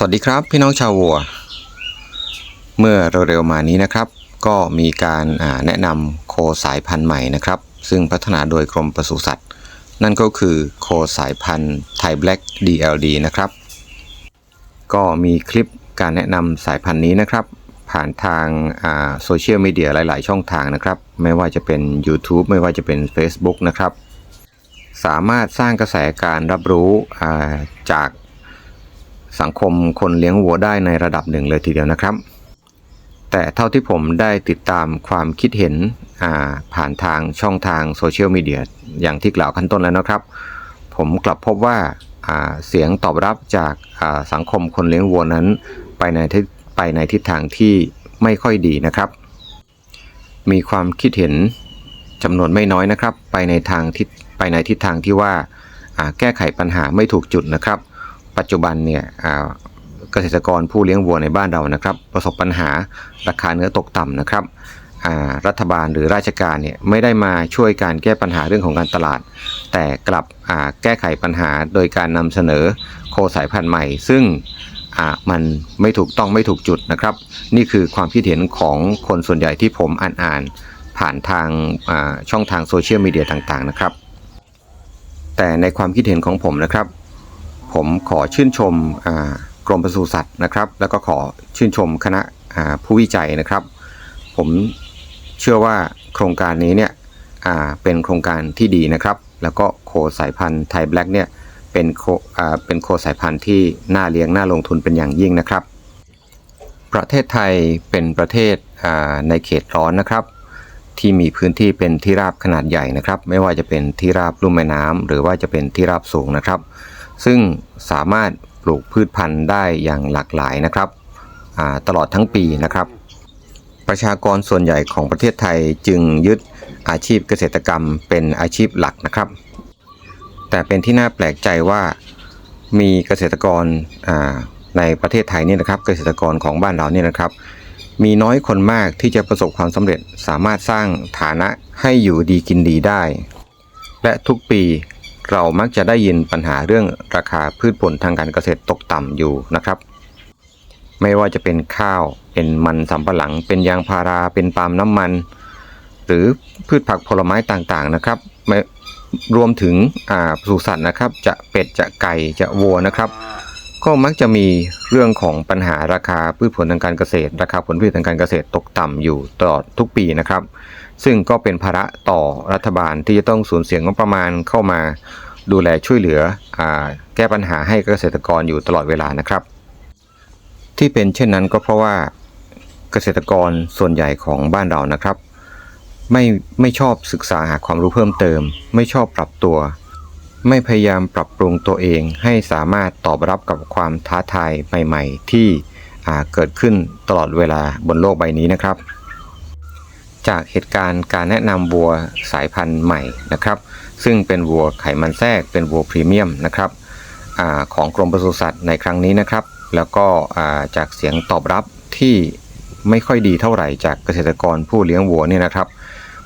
สวัสดีครับพี่น้องชาววัว เมื่อเร็วๆมานี้นะครับ ก็มีการาแนะนำโคสายพันธุ์ใหม่นะครับ ซึ่งพัฒนาโดยกรมปศุสัตว์ นั่นก็คือโคสายพันธุ์ไทยแบล็ก DLD นะครับ ก็มีคลิปการแนะนำสายพันธุ์นี้นะครับ ผ่านทางโซเชียลมีเดียหลาย ๆ ช่องทางนะครับ ไม่ว่าจะเป็น YouTube ไม่ว่าจะเป็น Facebook นะครับ สามารถสร้างกระแสการรับรู้จาก สังคมคนเลี้ยงวัวได้ในระดับหนึ่งเลยทีเดียวนะครับ แต่เท่าที่ผมได้ติดตามความคิดเห็นผ่านทางช่องทางโซเชียลมีเดียอย่างที่กล่าวขั้นต้นแล้วนะครับ ผมกลับพบว่าเสียงตอบรับจากสังคมคนเลี้ยงวัวนั้น ไปในทิศไปในทิศทางที่ไม่ค่อยดีนะครับ มีความคิดเห็นจำนวนไม่น้อยนะครับ ไปในทางทิศไปในทิศทางที่ว่าแก้ไขปัญหาไม่ถูกจุดนะครับ ปัจจุบันเนี่ยเกษตรกรผู้เลี้ยงวัวในบ้านเรานะครับ ประสบปัญหาราคาเนื้อตกต่ำนะครับรัฐบาลหรือราชการเนี่ยไม่ได้มาช่วยการแก้ปัญหาเรื่องของการตลาด แต่กลับแก้ไขปัญหาโดยการนำเสนอโคสายพันธุ์ใหม่ ซึ่งมันไม่ถูกต้องไม่ถูกจุดนะครับ นี่คือความคิดเห็นของคนส่วนใหญ่ที่ผมอ่านอ่านผ่านทางช่องทางโซเชียลมีเดียต่างๆนะครับ แต่ในความคิดเห็นของผมนะครับ ผมขอชื่นชมกรมปศุสัตว์นะครับ แล้วก็ขอชื่นชมคณะผู้วิจัยนะครับ ผมเชื่อว่าโครงการนี้เนี่ยเป็นโครงการที่ดีนะครับ แล้วก็โคสายพันธุ์ไทยแบล็กเนี่ยเป็นโคเป็นโคสายพันธุ์ที่น่าเลี้ยงน่าลงทุนเป็นอย่างยิ่งนะครับ ประเทศไทยเป็นประเทศในเขตร้อนนะครับ ที่มีพื้นที่เป็นที่ราบขนาดใหญ่นะครับ ไม่ว่าจะเป็นที่ราบลุ่มแม่น้ำหรือว่าจะเป็นที่ราบสูงนะครับ ซึ่งสามารถปลูกพืชพันธุ์ได้อย่างหลากหลายนะครับตลอดทั้งปีนะครับ ประชากรส่วนใหญ่ของประเทศไทยจึงยึดอาชีพเกษตรกรรมเป็นอาชีพหลักนะครับ แต่เป็นที่น่าแปลกใจว่ามีเกษตรกรในประเทศไทยนี่นะครับ เกษตรกรของบ้านเราเนี่ยนะครับ มีน้อยคนมากที่จะประสบความสำเร็จสามารถสร้างฐานะให้อยู่ดีกินดีได้ และทุกปี เรามักจะได้ยินปัญหาเรื่องราคาพืชผลทางการเกษตรตกต่ำอยู่นะครับ ไม่ว่าจะเป็นข้าว เป็นมันสำปะหลัง เป็นยางพารา เป็นปาล์มน้ำมัน หรือพืชผักผลไม้ต่างๆนะครับรวมถึงสุสัตว์นะครับ จะเป็ดจะไก่จะวัวนะครับ ก็มักจะมีเรื่องของปัญหาราคาพืชผลทางการเกษตร ราคาผลผลิตทางการเกษตรตกต่ำอยู่ตลอดทุกปีนะครับ ซึ่งก็เป็นภาระต่อรัฐบาลที่จะต้องสูญเสียงบประมาณเข้ามาดูแลช่วยเหลืออแก้ปัญหาให้เกษตรกรอยู่ตลอดเวลานะครับ ที่เป็นเช่นนั้นก็เพราะว่าเกษตรกรส่วนใหญ่ของบ้านเรานะครับ ไม่ไม่ชอบศึกษาหาความรู้เพิ่มเติม ไม่ชอบปรับตัว ไม่พยายามปรับปรุงตัวเองให้สามารถตอบรับกับความท้าทายใหม่ ๆ ที่เกิดขึ้นตลอดเวลาบนโลกใบนี้นะครับ จากเหตุการณ์การแนะนำวัวสายพันธุ์ใหม่นะครับ ซึ่งเป็นวัวไขมันแทรกเป็นวัวพรีเมียมนะครับอของกรมปศุสัตว์ในครั้งนี้นะครับ แล้วก็จากเสียงตอบรับที่ไม่ค่อยดีเท่าไหร่จากเกษตรกรผู้เลี้ยงวัวเนี่ยนะครับ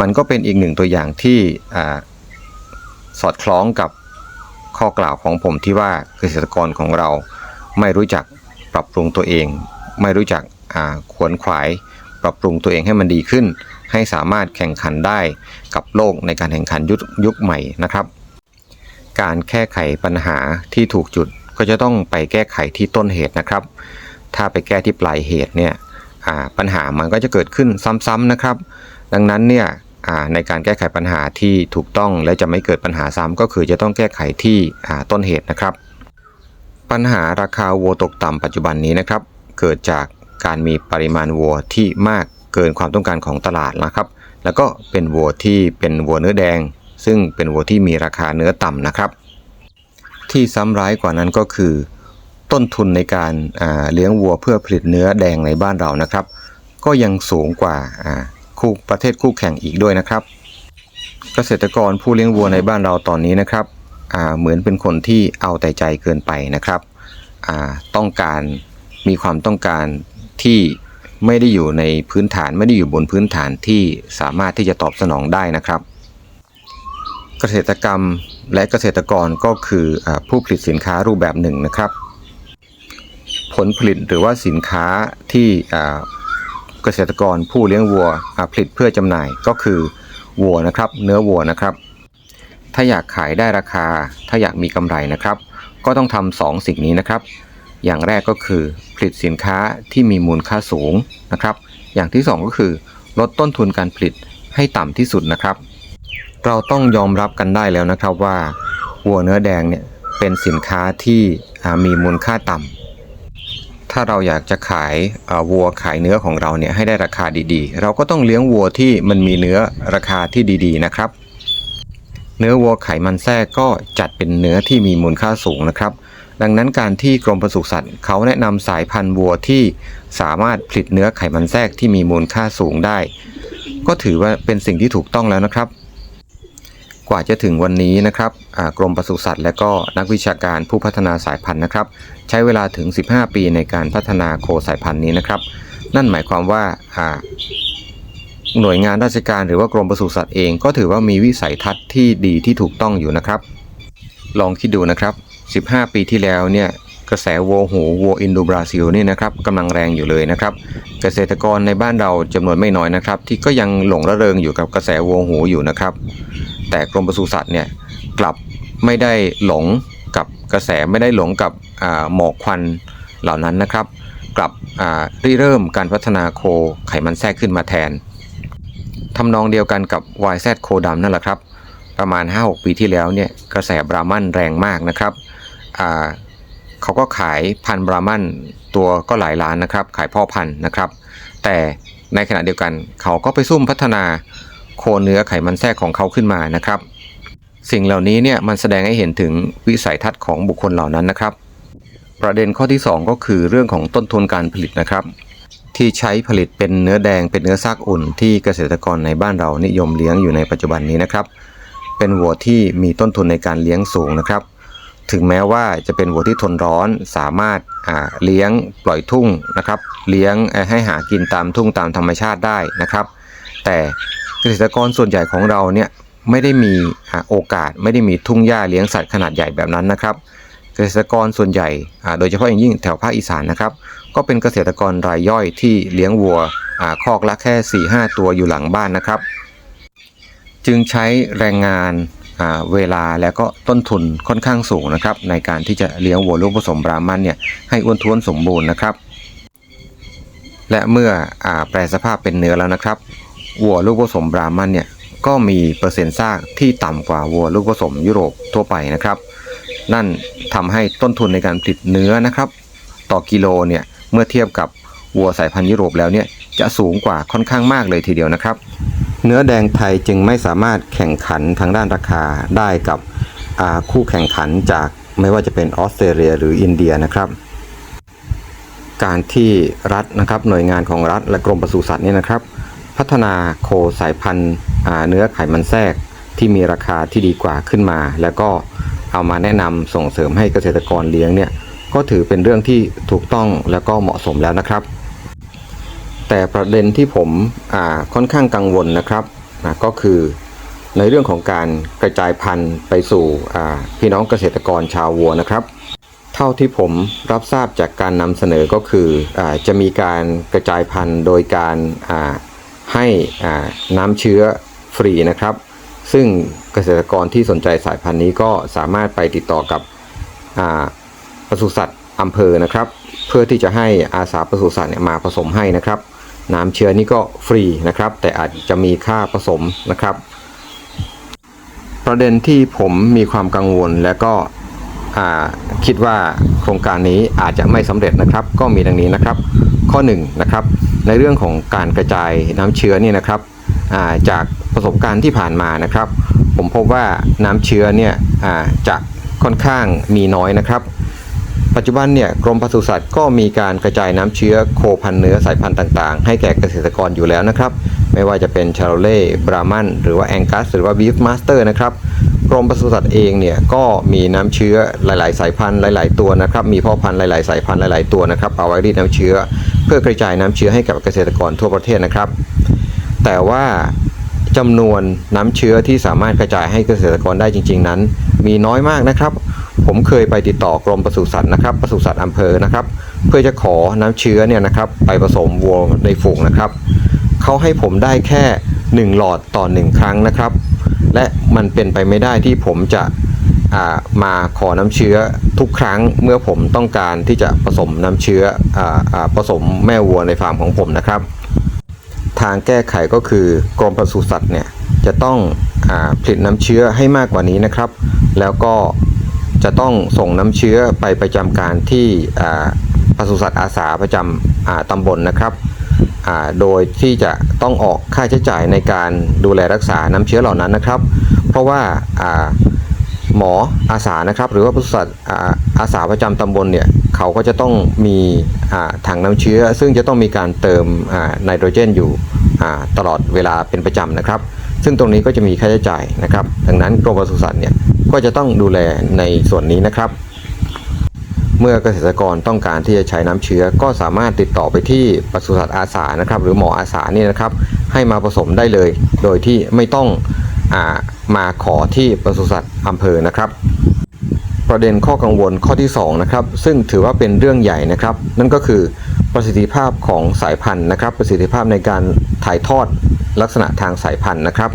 มันก็เป็นอีกหนึ่งตัวอย่างที่ สอดคล้องกับข้อกล่าวของผมที่ว่าเกษตรกรของเราไม่รู้จักปรับปรุงตัวเอง ไม่รู้จักขวนขวาย ปรับปรุงตัวเองให้มันดีขึ้น ให้สามารถแข่งขันได้กับโลกในการแข่งขันยุคยุคใหม่นะครับ การแก้ไขปัญหาที่ถูกจุดก็จะต้องไปแก้ไขที่ต้นเหตุนะครับ ถ้าไปแก้ที่ปลายเหตุเนี่ยปัญหามันก็จะเกิดขึ้นซ้ำๆนะครับ ดังนั้นเนี่ย ในการแก้ไขปัญหาที่ถูกต้องและจะไม่เกิดปัญหาซ้ำก็คือจะต้องแก้ไขที่ต้นเหตุนะครับ ปัญหาราคาวัวตกต่ำปัจจุบันนี้นะครับ เกิดจากการมีปริมาณวัวที่มากเกินความต้องการของตลาดนะครับ แล้วก็เป็นวัวที่เป็นวัวเนื้อแดง ซึ่งเป็นวัวที่มีราคาเนื้อต่ำนะครับ ที่ซ้ำร้ายกว่านั้นก็คือ ต้นทุนในการเลี้ยงวัวเพื่อผลิตเนื้อแดงในบ้านเรานะครับ ก็ยังสูงกว่า คู่ประเทศคู่แข่งอีกด้วยนะครับ เกษตรกรผู้เลี้ยงวัวในบ้านเราตอนนี้นะครับเหมือนเป็นคนที่เอาแต่ใจเกินไปนะครับต้องการมีความต้องการที่ไม่ได้อยู่ในพื้นฐานไม่ได้อยู่บนพื้นฐานที่สามารถที่จะตอบสนองได้นะครับ เกษตรกรรมและเกษตรกรก็คืออผู้ผลิตสินค้ารูปแบบหนึ่งนะครับ ผลผลิตหรือว่าสินค้าที่ เกษตรกรผู้เลี้ยงวัวผลิตเพื่อจำหน่ายก็คือวัวนะครับ เนื้อวัวนะครับ ถ้าอยากขายได้ราคา ถ้าอยากมีกำไรนะครับ ก็ต้องทำสองสิ่งนี้นะครับ อย่างแรกก็คือผลิตสินค้าที่มีมูลค่าสูงนะครับ อย่างที่สองก็คือ ลดต้นทุนการผลิตให้ต่ำที่สุดนะครับ เราต้องยอมรับกันได้แล้วนะครับว่าวัวเนื้อแดงเนี่ยเป็นสินค้าที่มีมูลค่าต่ำ ถ้าเราอยากจะขายวัวขายเนื้อของเราเนี่ยให้ได้ราคาดีๆ เราก็ต้องเลี้ยงวัวที่มันมีเนื้อราคาที่ดีๆนะครับ เนื้อวัวไขมันแทรกก็จัดเป็นเนื้อที่มีมูลค่าสูงนะครับ ดังนั้นการที่กรมปศุสัตว์เขาแนะนำสายพันธุ์วัวที่สามารถผลิตเนื้อไขมันแทรกที่มีมูลค่าสูงได้ ก็ถือว่าเป็นสิ่งที่ถูกต้องแล้วนะครับ กว่าจะถึงวันนี้นะครับกรมปศุสัตว์และก็นักวิชาการผู้พัฒนาสายพันธุ์นะครับ ใช้เวลาถึง 15 ปีในการพัฒนาโคสายพันธุ์นี้นะครับ นั่นหมายความว่าหน่วยงานราชการหรือว่ากรมปศุสัตว์เองก็ถือว่ามีวิสัยทัศน์ที่ดีที่ถูกต้องอยู่นะครับ ลองคิดดูนะครับ 15 ปีที่แล้วเนี่ยกระแสวัวหูวัวอินโดบราซิลนี่นะครับกำลังแรงอยู่เลยนะครับ เกษตรกรในบ้านเราจำนวนไม่น้อยนะครับ ที่ก็ยังหลงระเริงอยู่กับกระแสวัวหูอยู่นะครับ แต่กรมปศุสัตว์เนี่ยกลับไม่ได้หลงกับกระแสไม่ได้หลงกับหมอกควันเหล่านั้นนะครับ กลับริเริ่มการพัฒนาโคไขมันแทรกขึ้นมาแทนทำนองเดียวกันกับ YZ โคดำนั่นแหละครับ ประมาณ 5-6 ปีที่แล้วเนี่ยกระแสบราหมันแรงมากนะครับเขาก็ขายพันธุ์บราหมันตัวก็หลายล้านนะครับ ขายพ่อพันธุ์นะครับ แต่ในขณะเดียวกันเขาก็ไปซุ่มพัฒนา โคเนื้อไขมันแทรกของเขาขึ้นมานะครับ สิ่งเหล่านี้เนี่ยมันแสดงให้เห็นถึงวิสัยทัศน์ของบุคคลเหล่านั้นนะครับ ประเด็นข้อที่ 2 ก็คือเรื่องของต้นทุนการผลิตนะครับ ที่ใช้ผลิตเป็นเนื้อแดงเป็นเนื้อซากอุ่น ที่เกษตรกรในบ้านเรานิยมเลี้ยงอยู่ในปัจจุบันนี้นะครับ เป็นวัวที่มีต้นทุนในการเลี้ยงสูงนะครับ ถึงแม้ว่าจะเป็นวัวที่ทนร้อนสามารถเลี้ยงปล่อยทุ่งนะครับ เลี้ยงให้หากินตามทุ่งตามธรรมชาติได้นะครับ แต่ เกษตรกรส่วนใหญ่ของเราเนี่ยไม่ได้มีโอกาสไม่ได้มีทุ่งหญ้าเลี้ยงสัตว์ขนาดใหญ่แบบนั้นนะครับ เกษตรกรส่วนใหญ่โดยเฉพาะอย่างยิ่งแถวภาคอีสานนะครับ ก็เป็นเกษตรกรรายย่อยที่เลี้ยงวัวอคอกละแค่ 4-5 ตัวอยู่หลังบ้านนะครับ จึงใช้แรงงานเวลาแล้วก็ต้นทุนค่อนข้างสูงนะครับ ในการที่จะเลี้ยงวัวลูกผสมบรามันเนี่ยให้อ้วนท้วนสมบูรณ์นะครับ และเมื่ออแปลสภาพเป็นเนื้อแล้วนะครับ วัวลูกผสมบราหมันเนี่ยก็มีเปอร์เซ็นต์ซากที่ต่ำกว่าวัวลูกผสมยุโรปทั่วไปนะครับ นั่นทำให้ต้นทุนในการผลิตเนื้อนะครับ ต่อกิโลเนี่ยเมื่อเทียบกับวัวสายพันธุ์ยุโรปแล้วเนี่ยจะสูงกว่าค่อนข้างมากเลยทีเดียวนะครับ เนื้อแดงไทยจึงไม่สามารถแข่งขันทางด้านราคาได้กับคู่แข่งขันจากไม่ว่าจะเป็นออสเตรเลียหรืออินเดียนะครับ การที่รัฐนะครับหน่วยงานของรัฐและกรมปศุสัตว์เนี่ยนะครับ พัฒนาโคสายพันธุ์เนื้อไขมันแทรกที่มีราคาที่ดีกว่าขึ้นมา แล้วก็เอามาแนะนำส่งเสริมให้เกษตรกรเลี้ยงเนี่ยก็ถือเป็นเรื่องที่ถูกต้องแล้วก็เหมาะสมแล้วนะครับ แต่ประเด็นที่ผมค่อนข้างกังวลนะครับก็คือในเรื่องของการกระจายพันธุ์ไปสู่พี่น้องเกษตรกรชาววัวนะครับ เท่าที่ผมรับทราบจากการนำเสนอก็คืออจะมีการกระจายพันธุ์โดยการ ให้น้ำเชื้อฟรีนะครับ ซึ่งเกษตรกรที่สนใจสายพันธุ์นี้ก็สามารถไปติดต่อกับปศุสัตว์อำเภอนะครับ เพื่อที่จะให้อาสาปศุสัตว์เนี่ยมาผสมให้นะครับ น้ำเชื้อนี่ก็ฟรีนะครับ แต่อาจจะมีค่าผสมนะครับ ประเด็นที่ผมมีความกังวลและก็คิดว่าโครงการนี้อาจจะไม่สำเร็จนะครับ ก็มีดังนี้นะครับ ข้อ1นงนะครับในเรื่องของการกระจายน้ำเชื้อเนี่ยนะครับาจากประสบการณ์ที่ผ่านมานะครับ ผมพบว่าน้ำเชื้อเนี่ยจะค่อนข้างมีน้อยนะครับ ปัจจุบันเนี่ยกรมปศุสัตว์ก็มีการกระจายน้ำเชื้อโคพันเนื้อสายพันธุ์ต่างๆ ให้แก่เกษตรกรอยู่แล้วนะครับ ไม่ว่าจะเป็นชาโรเล่บรามันหรือว่าแองกัสหรือว่าบีฟมาสเตอร์นะครับกรมปศุสัตว์เองเนี่ยก็มีน้ำเชื้อหลาย ๆ สายพันธุ์หลาย ๆ ตัวนะครับ มีพ่อพันธุ์หลาย ๆ สายพันธุ์หลาย ๆ ตัวนะครับเอาไว้รีดน้ำเชื้อ เพื่อกระจายน้ำเชื้อให้กับเกษตรกรทั่วประเทศนะครับ แต่ว่าจำนวนน้ำเชื้อที่สามารถกระจายให้เกษตรกรได้จริง ๆ นั้น มีน้อยมากนะครับ ผมเคยไปติดต่อกรมปศุสัตว์นะครับปศุสัตว์อำเภอนะครับ เพื่อจะขอน้ำเชื้อเนี่ยนะครับ ไปผสมวัวในฝูงนะครับเขาให้ผมได้แค่ 1 หลอดต่อ 1 ครั้งนะครับ และมันเป็นไปไม่ได้ที่ผมจะ มาขอน้ำเชื้อทุกครั้งเมื่อผมต้องการที่จะผสมน้ำเชื้ออผสมแม่วัวในฟาร์มของผมนะครับ ทางแก้ไขก็คือกรมปศุสัตว์เนี่ยจะต้องอผลิตน้ำเชื้อให้มากกว่านี้นะครับ แล้วก็จะต้องส่งน้ำเชื้อไปประจำการที่ปศุสัตว์อาสาประจำอ่าตำบลนะครับ โดยที่จะต้องออกค่าใช้จ่ายในการดูแลรักษาน้ำเชื้อเหล่านั้นนะครับ เพราะว่าอ่า หมออาสานะครับ หรือว่าปศุสัตว์อาสาประจำตำบลเนี่ยเขาก็จะต้องมีถังน้ำเชื้อ ซึ่งจะต้องมีการเติมไนโตรเจนอยู่ตลอดเวลาเป็นประจำนะครับ ซึ่งตรงนี้ก็จะมีค่าใช้จ่ายนะครับ ดังนั้นกรมปศุสัตว์เนี่ยก็จะต้องดูแลในส่วนนี้นะครับ เมื่อเกษตรกรต้องการที่จะใช้น้ำเชื้อ ก็สามารถติดต่อไปที่ปศุสัตว์อาสานะครับ หรือหมออาสานี่นะครับ ให้มาผสมได้เลย โดยที่ไม่ต้องอา มาขอที่ปศุสัตว์อำเภอนะครับ ประเด็นข้อกังวลข้อที่2นะครับซึ่งถือว่าเป็นเรื่องใหญ่นะครับ นั่นก็คือประสิทธิภาพของสายพันธุ์นะครับ ประสิทธิภาพในการถ่ายทอดลักษณะทางสายพันธุ์นะครับ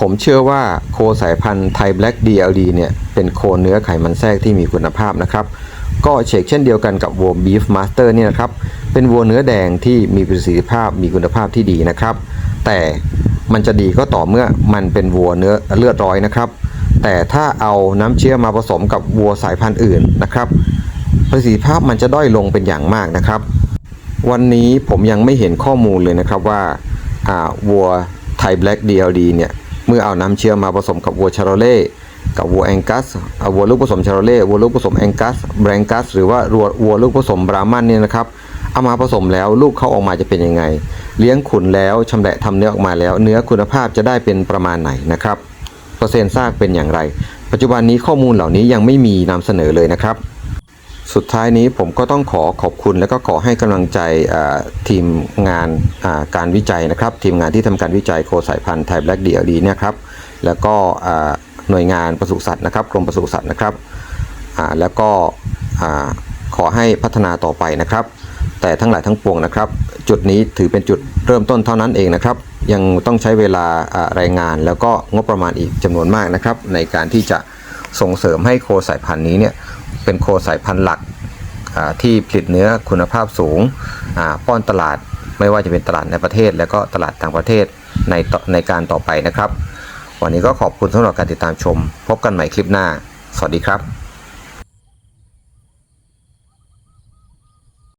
ผมเชื่อว่าโคสายพันธุ์ไทยแบล็ก DLD เนี่ยเป็นโคเนื้อไขมันแทรกที่มีคุณภาพนะครับก็เชกเช่นเดียวกันกับวัวบีฟมาสเตอร์เนี่ยนะครับเป็นวัวเนื้อแดงที่มีประสิทธิภาพมีคุณภาพที่ดีนะครับ แต่ มันจะดีก็ต่อเมื่อมันเป็นวัวเนื้อเลือดร้อยนะครับ แต่ถ้าเอาน้ำเชื้อมาผสมกับวัวสายพันธุ์อื่นนะครับ ประสิทธิภาพมันจะด้อยลงเป็นอย่างมากนะครับ วันนี้ผมยังไม่เห็นข้อมูลเลยนะครับว่าวัวไทยแบล็ก DLD เนี่ยเมื่อเอาน้ำเชื้อมาผสมกับวัวชาโรเล่กับวัวแองกัสเอาวัวลูกผสมชาโรเล่วัวลูกผสมแองกัสแบรงกัสหรือว่าวัววัวลูกผสมบรามันเนี่ยนะครับเอามาผสมแล้วลูกเขาออกมาจะเป็นยังไง เลี้ยงขุนแล้วชำแหละทำเนื้อออกมาแล้ว เนื้อคุณภาพจะได้เป็นประมาณไหนนะครับเปอร์เซ็นต์ซากเป็นอย่างไร ปัจจุบันนี้ข้อมูลเหล่านี้ยังไม่มีนำเสนอเลยนะครับ สุดท้ายนี้ผมก็ต้องขอขอบคุณและก็ขอให้กำลังใจทีมงานาการวิจัยนะครับ ทีมงานที่ทำการวิจัยโคสายพันธุ์ไทยแบล็กเดีเอดีเนี่ยครับแล้วก็หน่วยงานปศุสัตว์นะครับกรมปศุสัตว์นะครับแล้วก็ขอให้พัฒนาต่อไปนะครับ แต่ทั้งหลายทั้งปวงนะครับ จุดนี้ถือเป็นจุดเริ่มต้นเท่านั้นเองนะครับ ยังต้องใช้เวลาอ่ารายงานแล้วก็งบประมาณอีกจำนวนมากนะครับ ในการที่จะส่งเสริมให้โคสายพันธุ์นี้เนี่ยเป็นโคสายพันธุ์หลักที่ผลิตเนื้อคุณภาพสูงป้อนตลาดไม่ว่าจะเป็นตลาดในประเทศ และก็ตลาดต่างประเทศในในการต่อไปนะครับ วันนี้ก็ขอบคุณสำหรับการติดตามชม พบกันใหม่คลิปหน้า สวัสดีครับ